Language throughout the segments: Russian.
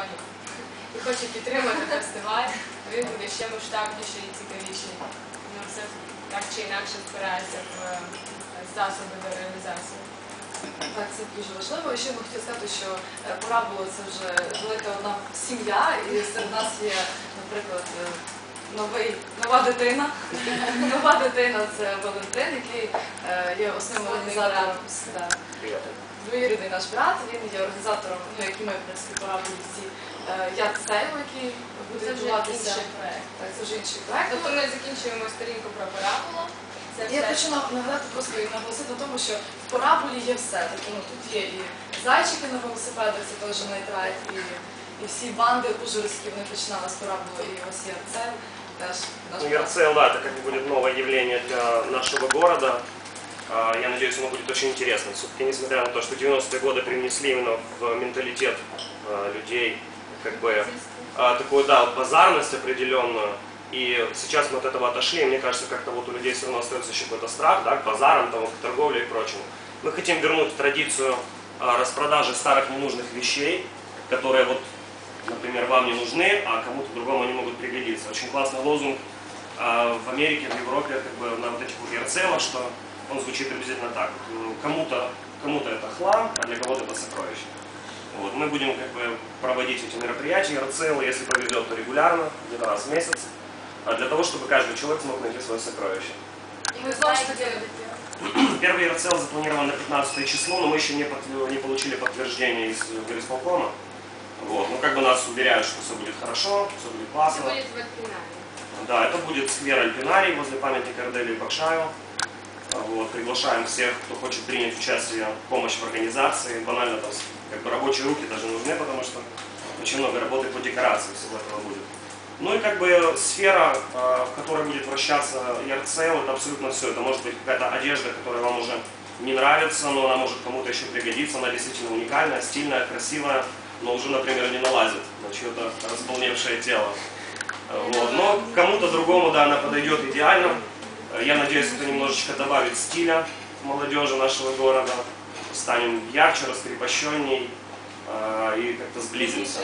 районів і хоче підтримати фестиваль, він буде ще масштабніший і цікавіший. Ну, все так чи інакше впирається в е, засоби до реалізації. Так, це дуже важливо. І ще би хотіла сказати, що е, пора було це вже велика одна сім'я, і серед нас є, наприклад, е, новий, нова дитина. Нова дитина це Валентин, який е, є основним організатором. Двоюрідний наш брат, він є організатором, ну як і ми, в принципі, пора були всі яд сейлу, який буде Це вже відбуватися. інший проект. Так, це вже інший проект. Тобто ми закінчуємо сторінку про параболу. Це Я все. хочу нагадати просто і наголосити на тому, що в параболі є все. Тобто, ну, тут є і зайчики на велосипедах, це теж найтрайт, і, і всі банди ужгородські, вони починали з параболи, і ось є це наш. РЦЛ, да, это как бы будет новое явление для нашего города. А, Я надеюсь, оно будет очень интересным. Все-таки, несмотря на то, что 90-е годы привнесли именно в менталитет а, людей как бы а, такую, да, базарность определенную. И сейчас мы от этого отошли, и мне кажется, как-то вот у людей все равно остается еще какой-то страх, да, к базарам, там, к торговле и прочему. Мы хотим вернуть традицию распродажи старых ненужных вещей, которые вот, например, вам не нужны, а кому-то другому они могут пригодиться. Очень классный лозунг а, в Америке, в Европе, как бы на вот этих вот РЦЛах, что он звучит приблизительно так. Вот, Кому-то кому это хлам, а для кого-то это сокровище. Вот, мы будем как бы проводить эти мероприятия, РЦЛ, если повезет, то регулярно, где-то раз в месяц, а для того, чтобы каждый человек смог найти свое сокровище. І ми знову ж таки Первый РЦЛ запланирован на 15 число, но мы еще не, подтвер- не получили подтверждения из горисполкома. Вот. Ну, как бы нас уверяют, что все будет хорошо, все будет классно. буде в Альпінарі. Да, это будет сквер Альпинарий возле памятника Арделю и Бакшаю. Вот, приглашаем всех, кто хочет принять участие, помощь в организации. Банально там как бы рабочие руки даже нужны, потому что очень много работы по декорации всего этого будет. Ну и как бы сфера, а, в которой будет вращаться ЕРЦЛ, это абсолютно все. Это может быть какая-то одежда, которая вам уже не нравится, но она может кому-то еще пригодиться. Она действительно уникальная, стильная, красивая, но уже, например, не налазит на чье-то располневшее тело. Вот. Но кому-то другому, да, она подойдет идеально. Я надеюсь, это немножечко добавит стиля молодежи нашего города. Станем ярче, раскрепощенней э, и как-то сблизимся.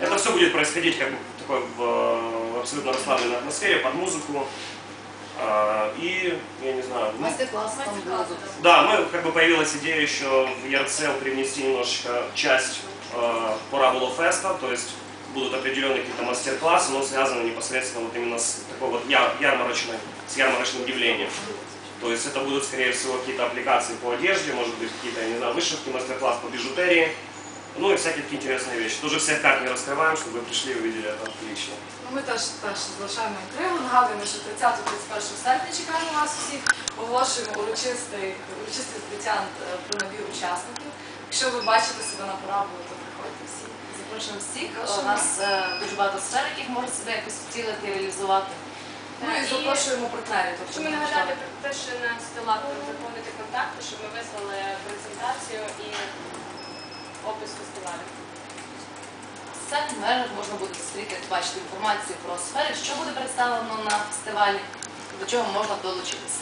Это все будет происходить как бы в такой в, э, абсолютно расслабленной атмосфере, под музыку. И, я не знаю, ну, Майстер-клас там да, мы как бы появилась идея еще в ЕРЦЛ привнести немножечко часть э, Параболу Феста, то есть будут определенные какие-то мастер-классы, но связаны непосредственно вот именно с такой вот яр- ярмарочной, с ярмарочным явлением. То есть это будут, скорее всего, какие-то аппликации по одежде, может быть, какие-то, я не знаю, вышивки, мастер-класс по бижутерии, ну и всякие такие интересные вещи. Тоже всех карт не раскрываем, чтобы вы пришли и увидели это лично. Ну, Ми теж, теж залишаємо інтригу. Нагадуємо, що 30-31 серпня чекаємо вас усіх. Оголошуємо урочистий, урочистий відкриття е, про набір учасників. Якщо ви бачите себе на параболу, то приходьте всі. Запрошуємо всіх. Запрошуємо. У нас е, дуже багато сфер, яких можуть себе якось втілити, реалізувати. Ну і І- запрошуємо партнерів. Тобто, Хочу ми нагадати про те, що на столах будуть заповнити контакти, щоб ми вислали презентацію і опис фестивалю. В соціальних мережах можна буде зустріти, бачити інформацію про сфери, що буде представлено на фестивалі, до чого можна долучитися.